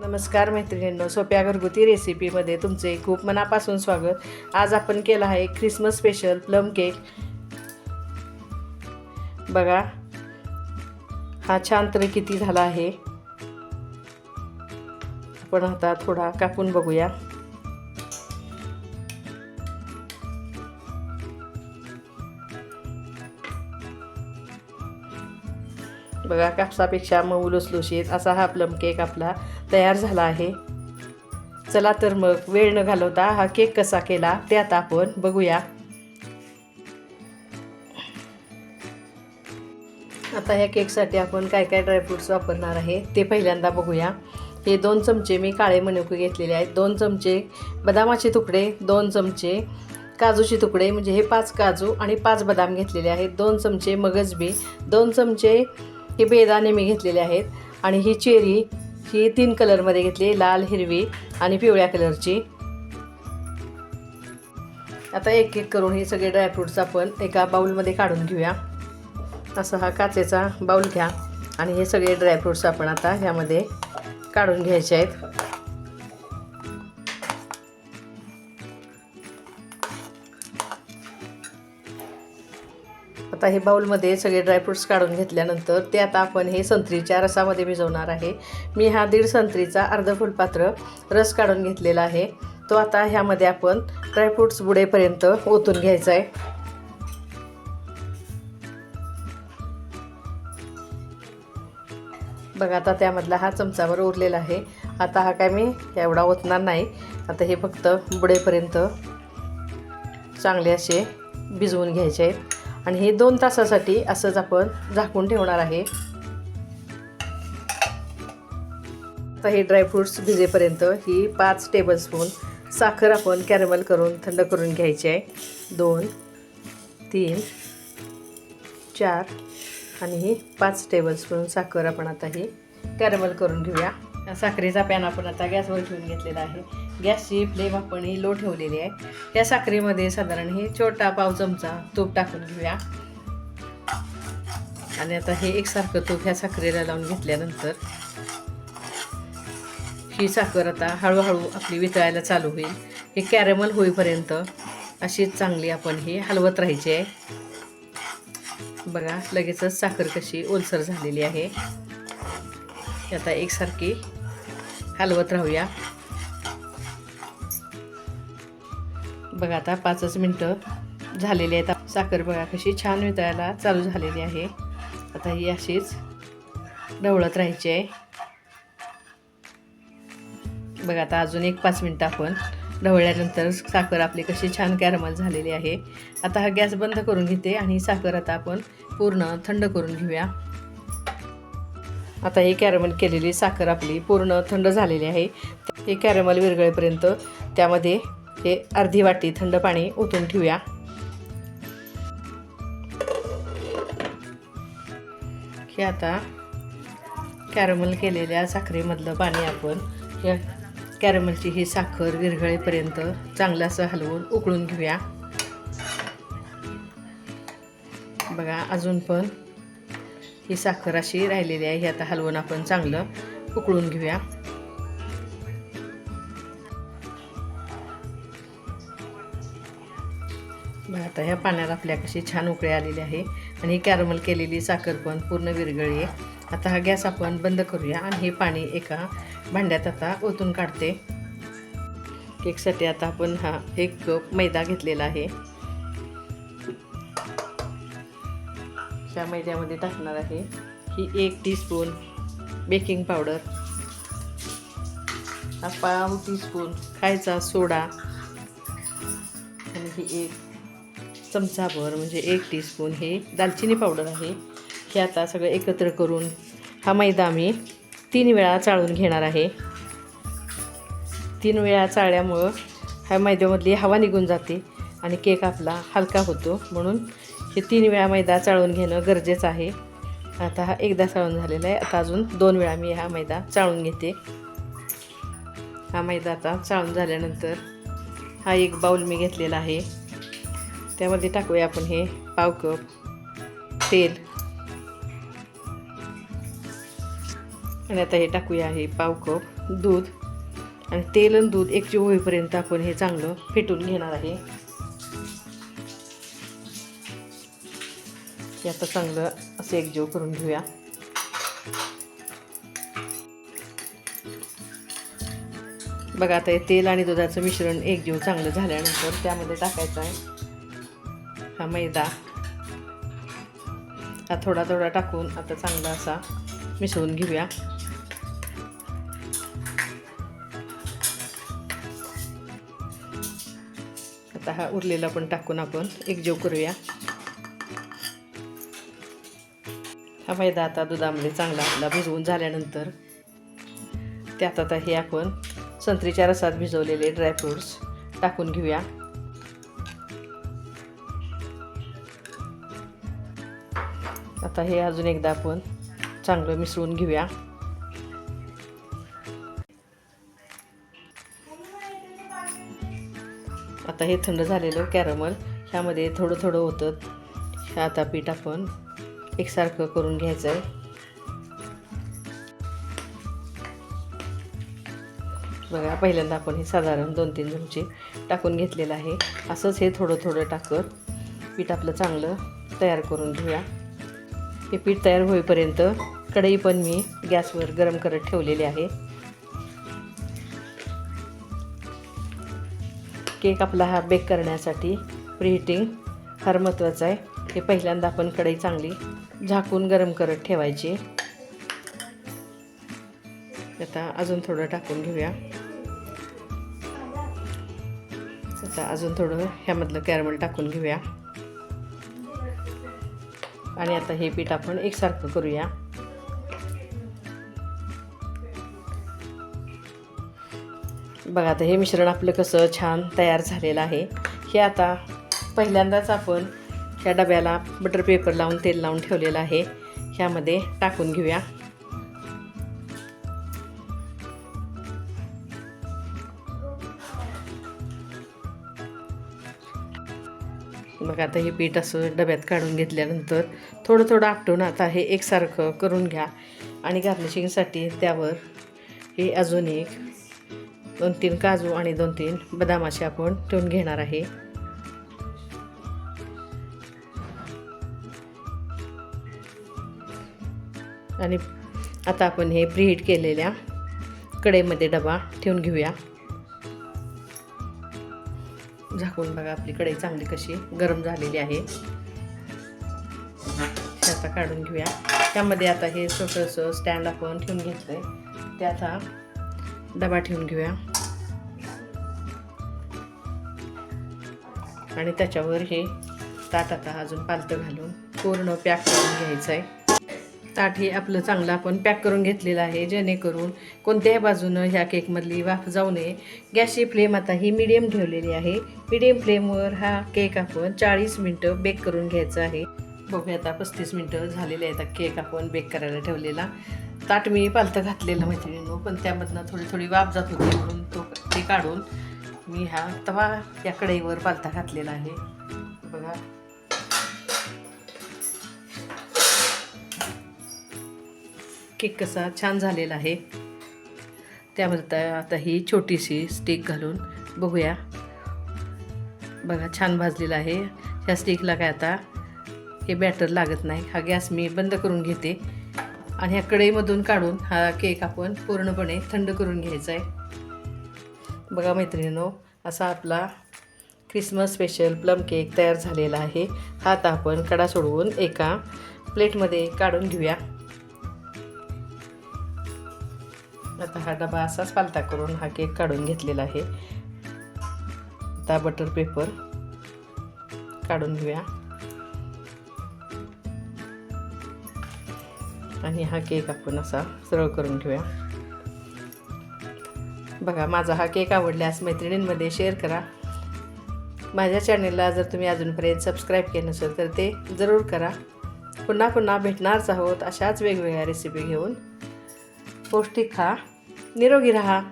नमस्कार मैत्रिणींनो सोप्या घरगुती रेसिपीमध्ये तुमचे खूप मनापासून स्वागत. आज आपण केला आहे ख्रिसमस स्पेशल प्लम केक बघा हा छान तर किती झाला आहे. आपण आता थोडा कापून बघूया. बघा कापसापेक्षा मऊ लुसलुशीत असा हा प्लम केक आपला. तयार झाला आहे. चला तर मग वेळ न घालवता हा केक कसा केला ते आता आपण बघूया. आता ह्या केकसाठी आपण काय काय ड्रायफ्रूट्स वापरणार आहे ते पहिल्यांदा बघूया. हे दोन चमचे मी काळे मनुके घेतलेले आहेत. दोन चमचे बदामाचे तुकडे दोन चमचे काजूचे तुकडे म्हणजे हे पाच काजू आणि पाच बदाम घेतलेले आहेत. दोन चमचे मगजबी दोन चमचे हे बेदाणे मी घेतलेले आहेत. आणि ही चेरी ही तीन कलरमध्ये घेतली लाल हिरवी आणि पिवळ्या कलरची आता एक एक करून हे सगळे ड्रायफ्रूट्स आपण एका बाऊलमध्ये काढून घेऊया. असा हा काचेचा बाऊल घ्या आणि हे सगळे ड्रायफ्रूट्स आपण आता ह्यामध्ये काढून घ्यायचे आहेत. आता हे बाऊलमध्ये सगळे ड्रायफ्रुट्स काढून घेतल्यानंतर ते आता आपण हे संत्रीच्या रसामध्ये भिजवणार आहे. मी हा दीड संत्रीचा अर्ध फुलपात्र रस काढून घेतलेला आहे. तो आता ह्यामध्ये आपण ड्रायफ्रुट्स बुडेपर्यंत ओतून घ्यायचा आहे बघा आता त्यामधला हा चमचावर उरलेला आहे. आता हा काय मी एवढा ओतणार नाही. आता हे फक्त बुडेपर्यंत चांगले असे भिजवून घ्यायचे आहेत. आणि हे दोन तासासाठी असंच आपण झाकून ठेवणार आहे. आता हे ड्रायफ्रूट्स भिजेपर्यंत ही पाच टेबलस्पून साखर आपण कॅरमल करून थंड करून घ्यायची आहे. दोन तीन चार आणि ही पाच टेबलस्पून साखर आपण आता ही कॅरमल करून घेऊया. साखरेचा पॅन आपण आता गॅसवर ठेवून घेतलेला आहे. गॅसची फ्लेम आपण ही लो ठेवलेली आहे या साखरेमध्ये साधारण हे छोटा पाव चमचा तूप टाकून घेऊया. आणि आता हे एकसारखं तूप ह्या साखरेला लावून घेतल्यानंतर ही साखर आता हळूहळू आपली वितळायला चालू होईल. हे कॅरेमल होईपर्यंत अशीच चांगली आपण ही हलवत राहायची आहे. बघा लगेचच साखर कशी ओलसर झालेली आहे. आता एकसारखी हलवत राहूया. बघा आता पाचच मिनटं झालेली आहेत. साखर बघा कशी छान वितळायला चालू झालेली आहे. आता ही अशीच ढवळत राहायची आहे. बघा आता अजून एक पाच मिनटं आपण ढवळल्यानंतर साखर आपली कशी छान कॅरमल झालेली आहे. आता हा गॅस बंद करून घेते आणि साखर आता आपण पूर्ण थंड करून घेऊया. आता ही कॅरमल केलेली साखर आपली पूर्ण थंड झालेली आहे. हे कॅरमल विरगळेपर्यंत त्यामध्ये इथे अर्धी वाटी थंड पाणी ओतून ठेवूया. की आता कॅरमल केलेल्या साखरेमधलं पाणी आपण या कॅरमलची ही साखर विरघळेपर्यंत चांगलं असं हलवून उकळून घेऊया. बघा अजून पण ही साखर अशी राहिलेली आहे. ही आता हलवून आपण चांगलं उकळून घेऊया. आता ह्या पाण्यात आपल्या कशी छान उकळी आलेली आहे. आणि ही कॅरमल केलेली साखर पण पूर्ण विरघळी आहे. आता हा गॅस आपण बंद करूया आणि हे पाणी एका भांड्यात आता ओतून काढते. केकसाठी आता आपण हा एक कप मैदा घेतलेला आहे. त्या मैद्यामध्ये टाकणार आहे ही एक टीस्पून बेकिंग पावडर हा पाव टीस्पून खायचा सोडा. आणि ही एक चमचाभर म्हणजे एक टीस्पून हे दालचिनी पावडर आहे. हे आता सगळं एकत्र करून हा मैदा आम्ही तीन वेळा चाळून घेणार आहे. तीन वेळा चाळल्यामुळं ह्या मैद्यामधली हवा निघून जाते आणि केक आपला हलका होतो. म्हणून हे तीन वेळा मैदा चाळून घेणं गरजेचं आहे. आता हा एकदा चाळून झालेला आहे. आता अजून दोन वेळा मी हा मैदा चाळून घेते. हा मैदा आता चाळून झाल्यानंतर हा एक बाऊल मी घेतलेला आहे. त्यामध्ये टाकूया आपण हे पाव कप तेल. आणि आता हे टाकूया हे पाव कप दूध. आणि तेल आणि दूध एकजीव होईपर्यंत आपण हे चांगलं फेटून घेणार आहे. हे आता चांगलं असं एकजीव करून घेऊया. बघा आता हे तेल आणि दुधाचं मिश्रण एकजीव चांगलं झाल्यानंतर त्यामध्ये टाकायचं आहे. हा मैदा. हा थोडा थोडा टाकून आता चांगला असा मिसळून घेऊया. आता हा उरलेला पण टाकून आपण एकजीव करूया. हा मैदा आता दुधामध्ये चांगला आपला भिजवून झाल्यानंतर त्यात आता हे आपण संत्रीच्या रसात भिजवलेले ड्रायफ्रूट्स टाकून घेऊया. आता हे अजून एकदा आपण चांगलं मिसळून घेऊया. आता हे थंड झालेलं कॅरमल ह्यामध्ये थोडं थोडं होतं. हे आता पीठ आपण एकसारखं करून घ्यायचं आहे बघा पहिल्यांदा आपण हे साधारण दोन तीन चमचे टाकून घेतलेलं आहे. असंच हे थोडं थोडं टाकत पीठ आपलं चांगलं तयार करून घेऊया. हे पीठ तयार होईपर्यंत कढई पण मी गॅसवर गरम करत ठेवलेली आहे. केक आपला हा बेक करण्यासाठी प्रीहिटिंग फार महत्त्वाचं आहे. हे पहिल्यांदा आपण कढई चांगली झाकून गरम करत ठेवायची. आता अजून थोडं टाकून घेऊया. आता अजून थोडं ह्यामधलं कॅरमल टाकून घेऊया. आणि आता हे पीठ आपण एकसारखं करूया. बघा आता हे मिश्रण आपलं कसं छान तयार झालेलं आहे. हे आता पहिल्यांदाच आपण ह्या डब्याला बटर पेपर लावून तेल लावून ठेवलेलं आहे. ह्यामध्ये टाकून घेऊया. मग आता हे पीठ असं डब्यात काढून घेतल्यानंतर थोडं थोडं आपटून आता हे एकसारखं करून घ्या. आणि गार्निशिंगसाठी त्यावर हे अजून एक दोन तीन काजू आणि दोन तीन बदामाचे आपण ठेवून घेणार आहे. आणि आता आपण हे प्रीहीट केलेल्या कढईमध्ये डबा ठेवून घेऊया. झाकून बघा आपली कढई चांगली कशी गरम झालेली आहे. आता काढून घेऊया. त्यामध्ये आता हे छोटंसं स्टँड आपण ठेवून घेतलं आहे ते आता डबा ठेवून घेऊया. आणि त्याच्यावर हे ताट आता अजून पालतं घालून पूर्ण पॅक करून घ्यायचं आहे ताट हे आपलं चांगलं आपण पॅक करून घेतलेलं आहे जेणेकरून कोणत्याही बाजूनं ह्या केकमधली वाफ जाऊ नये. गॅसची फ्लेम आता ही मिडियम ठेवलेली आहे. मिडियम फ्लेमवर हा केक आपण चाळीस मिनटं बेक करून घ्यायचा आहे. बघूया आता पस्तीस मिनटं झालेले आहेत केक आपण बेक करायला ठेवलेला. ताट मी पालतं घातलेलं मैत्रिणीनो पण त्यामधनं थोडी थोडी वाफ जात होती म्हणून तो ते काढून मी हा तवा या कढईवर पालथा घातलेला आहे. बघा. केक कसा छान झालेला आहे. त्यामध्ये आता ही छोटीशी स्टिक घालून बघूया. बघा छान भाजलेला आहे. ह्या स्टिकला काय आता हे बॅटर लागत नाही. हा गॅस मी बंद करून घेते. आणि ह्या कढईमधून काढून हा केक आपण पूर्णपणे थंड करून घ्यायचा आहे. बघा मैत्रिणीनो असा आपला क्रिसमस स्पेशल प्लम केक तयार झालेला आहे. हा आता आपण कडा सोडवून एका प्लेटमध्ये काढून घेऊया. आता हा डबा असाच पालता करून हा केक काढून घेतलेला आहे. आता बटर पेपर काढून घेऊया. आणि हा केक आपण असा सरळ करून घेऊया. बघा माझा हा केक आवडल्यास मैत्रिणींमध्ये शेअर करा. माझ्या चॅनेलला जर तुम्ही अजूनपर्यंत सबस्क्राईब केलं नसेल तर ते जरूर करा. पुन्हा पुन्हा भेटणारच आहोत अशाच वेगवेगळ्या रेसिपी घेऊन. पौष्टिक खा निरोगी राहा।